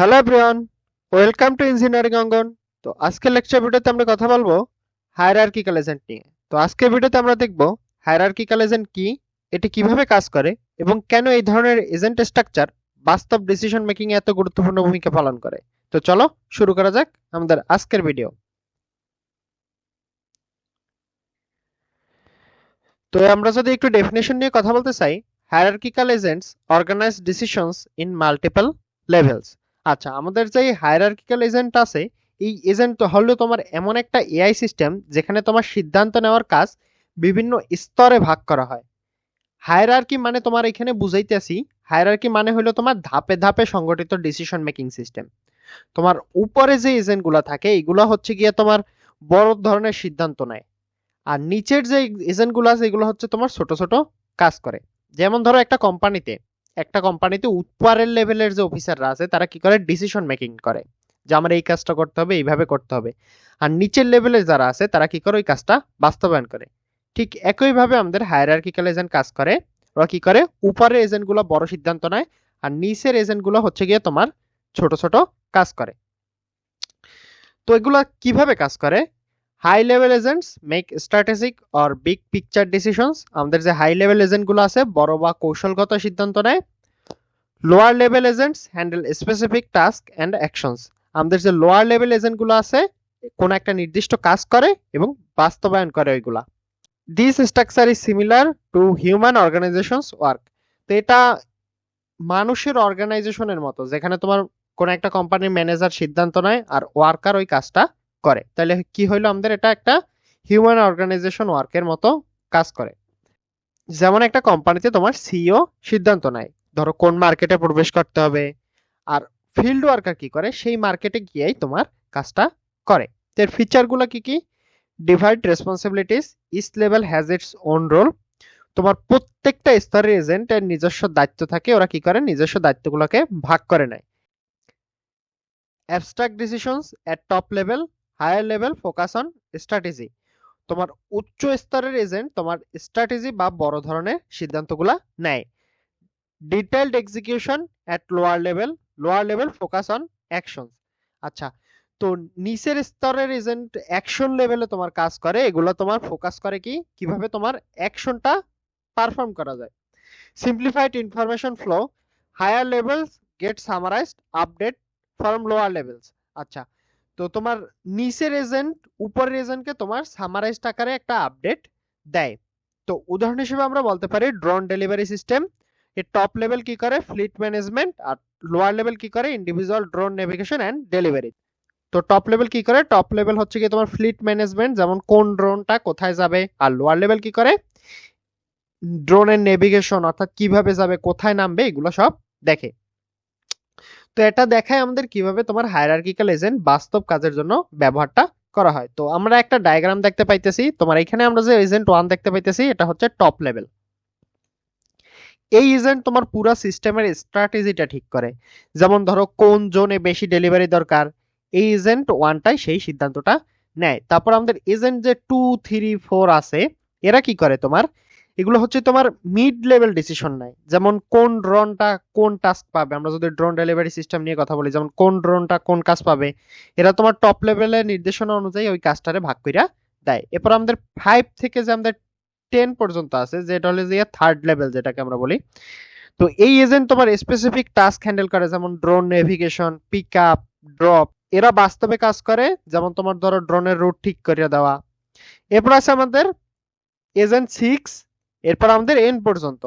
Hello everyone welcome to engineering Angon তো আজকের lecture ভিডিওতে আমরা কথা বলব হায়ারার্কিক্যাল এজেন্ট নিয়ে। তো আজকের ভিডিওতে আমরা দেখব হায়ারার্কিক্যাল এজেন্ট কি, এটি কীভাবে কাজ করে এবং কেন এই ধরনের এজেন্ট স্ট্রাকচার বাস্তব ডিসিশন মেকিং এত গুরুত্বপূর্ণ ভূমিকা পালন করে। তো চলো শুরু করা যাক আমাদের আজকের ভিডিও তো আমরা যদি একটু ডেফিনেশন নিয়ে কথা বলতে চাই hierarchical agents organize decisions in multiple levels আচ্ছা আমাদের যে হায়ারার্কিক্যাল এজেন্ট আছে, এই এজেন্ট হলো তোমার এমন একটা এআই সিস্টেম যেখানে তোমার সিদ্ধান্ত নেওয়ার কাজ বিভিন্ন স্তরে ভাগ করা হয়। হায়ারার্কি মানে তোমার এখানে বুঝাইতেছি হায়ারার্কি মানে হলো তোমার ধাপে ধাপে সংগঠিত ডিসিশন মেকিং সিস্টেম তোমার উপরে যে এজেন্টগুলো থাকে, এগুলো হচ্ছে গিয়ে তোমার বড় ধরনের সিদ্ধান্ত নেয়। আর নিচের যে এজেন্টগুলো আছে, এগুলো হচ্ছে তোমার ছোট ছোট কাজ করে। যেমন ধরো একটা কোম্পানিতে একটা কোম্পানিতে উপরের লেভেলের যে অফিসাররা আছে, তারা কি করে? ডিসিশন মেকিং করে। যে আমার এই কাজটা করতে হবে, এইভাবে করতে হবে। আর নিচের লেভেলে যারা আছে, তারা কি করে? ওই কাজটা বাস্তবায়ন করে। ঠিক একইভাবে আমাদের হায়ারার্কিক্যাল এজেন্ট কাজ করে। ওরা কি করে? উপরের এজেন্টগুলো বড় সিদ্ধান্ত নেয়, আর নিচের এজেন্টগুলো হচ্ছে গিয়ে তোমার ছোট ছোট কাজ করে। তো এগুলা কীভাবে কাজ করে? High level agents make strategic or big picture decisions আমাদের যে হাই লেভেল এজেন্টগুলো আছে, বড় বা কৌশলগত সিদ্ধান্ত নেয়। Lower level agents handle specific task and actions আমাদের যে লোয়ার লেভেল এজেন্টগুলো আছে, কোন একটা নির্দিষ্ট কাজ করে এবং বাস্তবায়ন করে ওইগুলা। This structure is similar to human organisations work তো এটা মানুষের অর্গানাইজেশনের মতো, যেখানে তোমার কোন একটা কোম্পানির ম্যানেজার সিদ্ধান্ত নেয় আর ওয়ার্কার ওই কাজটা করে। তাহলে কি হইল আমাদের? এটা একটা হিউম্যান অর্গানাইজেশন ওয়ার্কের মতো কাজ করে। যেমন একটা কোম্পানিতে তোমার সিইও সিদ্ধান্ত নেয়। ধরো কোন মার্কেটে প্রবেশ করতে হবে। আর ফিল্ড ওয়ার্কার কি করে? সেই মার্কেটে গিয়েই তোমার কাজটা করে। এর ফিচারগুলো কি কি? Divide responsibilities each level has its own role তোমার প্রত্যেকটা স্তরের এজেন্টের নিজস্ব দায়িত্ব থাকে। ওরা কি করে? নিজস্ব দায়িত্বগুলোকে ভাগ করে নেয়। Abstract decisions at top level higher level focus on strategy তোমার উচ্চ স্তরের এজেন্ট তোমার স্ট্র্যাটেজি বা বড় ধরনের সিদ্ধান্তগুলা নেয়। Detailed execution at lower level lower level focus on actions আচ্ছা তো নিচের স্তরের এজেন্ট অ্যাকশন লেভেলে তোমার কাজ করে, এগুলো তোমার ফোকাস করে কি? কীভাবে তোমার অ্যাকশনটা পারফর্ম করা যায়? Simplified information flow higher levels get summarised update from lower levels আচ্ছা তো তোমার নিচের এজেন্ট উপরের এজেন্টকে তোমার সামারাইজড আকারে একটা আপডেট দেয়। তো উদাহরণ হিসেবে আমরা বলতে পারি ড্রোন ডেলিভারি সিস্টেম এর টপ লেভেল কি করে? ফ্লিট ম্যানেজমেন্ট আর লোয়ার লেভেল কি করে? Individual drone navigation and delivery তো টপ লেভেল কি করে? টপ লেভেল হচ্ছে কি তোমার ফ্লিট ম্যানেজমেন্ট যেমন কোন ড্রোনটা কোথায় যাবে আর লোয়ার লেভেল কি করে? ড্রোনের নেভিগেশন অর্থাৎ কীভাবে যাবে, কোথায় নামবে, এগুলো সব দেখে। তো এটা দেখায় আমাদের কীভাবে তোমার হায়ারার্কিক্যাল এজেন্ট বাস্তব কাজের জন্য ব্যবহারটা করা হয়। তো আমরা একটা ডায়াগ্রাম দেখতে পাইতেছি। তোমার এখানে আমরা যে এজেন্ট ওয়ান দেখতে পাইতেছি, এটা হচ্ছে টপ লেভেল এই এজেন্ট তোমার পুরো সিস্টেমের স্ট্র্যাটেজিটা ঠিক করে। যেমন ধরো, কোন জোনে বেশি ডেলিভারি দরকার, এই এজেন্ট ওয়ানটাই সেই সিদ্ধান্তটা নেয়। তারপর আমাদের এজেন্ট যে টু থ্রি ফোর আছে, এরা কি করে তোমার? এগুলো হচ্ছে তোমার মিড লেভেল ডিসিশন নেয়। যেমন কোন ড্রোনটা কোন টাস্ক পাবে। আমরা যদি ড্রোন ডেলিভারি সিস্টেম নিয়ে কথা বলি, যেমন কোন ড্রোনটা কোন কাজ পাবে, এরা তোমার টপ লেভেলের নির্দেশনা অনুযায়ী ওই কাজটারে ভাগ কইরা দেয়। এরপর আমাদের ফাইভ থেকে যে আমাদের টেন পর্যন্ত আছে, যেটা হলো যে থার্ড লেভেল যেটাকে আমরা বলি। তো এই এজেন্ট তোমার স্পেসিফিক টাস্ক হ্যান্ডেল করে, যেমন drone navigation pick up drop এরা বাস্তবে কাজ করে। যেমন তোমার ধরো ড্রোনের রুট ঠিক করে দেওয়া। এরপর আছে আমাদের এজেন্ট সিক্স এরপর আমাদের এন পর্যন্ত।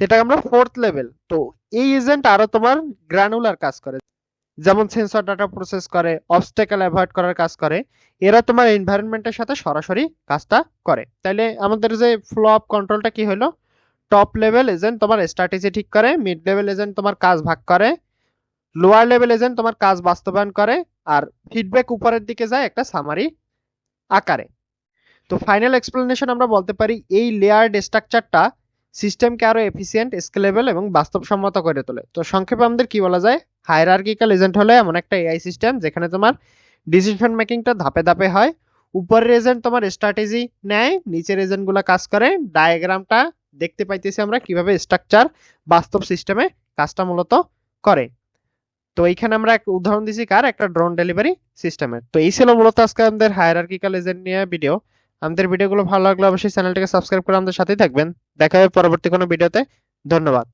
যেটা আমরা ফোর্থ লেভেল তো এই এজেন্ট আরও তোমার গ্রানুলার কাজ করে। যেমন সেন্সর ডাটা প্রসেস করে অবস্টেকেল অ্যাভয়েড করার কাজ করে। এরা তোমার এনভায়রনমেন্টের সাথে সরাসরি কাজটা করে। তাইলে আমাদের যে ফ্লো আপ কন্ট্রোলটা কি হলো টপ লেভেল এজেন্ট তোমার স্ট্র্যাটেজি ঠিক করে মিড লেভেল এজেন্ট তোমার কাজ ভাগ করে লোয়ার লেভেল এজেন্ট তোমার কাজ বাস্তবায়ন করে, আর ফিডব্যাক উপরের দিকে যায় একটা সামারি আকারে। তো ফাইনাল এক্সপ্লেনেশন আমরা বলতে পারি এই লেয়ার্ড স্ট্রাকচারটা সিস্টেমকে আরও এফিসিয়েন্ট স্কেলেবল এবং বাস্তবসম্মত করে তোলে। তো সংক্ষেপে আমাদের কি বলা যায়? হায়ারার্কিক্যাল এজেন্ট হলো এমন একটা এআই সিস্টেম যেখানে তোমার ডিসিশন মেকিংটা ধাপে ধাপে হয়। উপরের এজেন্ট তোমার স্ট্র্যাটেজি নেয়, নিচের এজেন্টগুলো কাজ করে। ডায়াগ্রামটা দেখতে পাইতেছি আমরা কীভাবে স্ট্রাকচার বাস্তব সিস্টেমে কাজটা মূলত করে। তো এইখানে আমরা এক উদাহরণ দিছি কার? একটা ড্রোন ডেলিভারি সিস্টেমের তো এই ছিল মূলত আজকে আমাদের হায়ারার্কিক্যাল এজেন্ট নিয়ে ভিডিও আমাদের ভিডিওগুলো ভালো লাগলে অবশ্যই চ্যানেলটাকে সাবস্ক্রাইব করে আমাদের সাথেই থাকবেন। দেখা হবে পরবর্তী কোনো ভিডিওতে। ধন্যবাদ।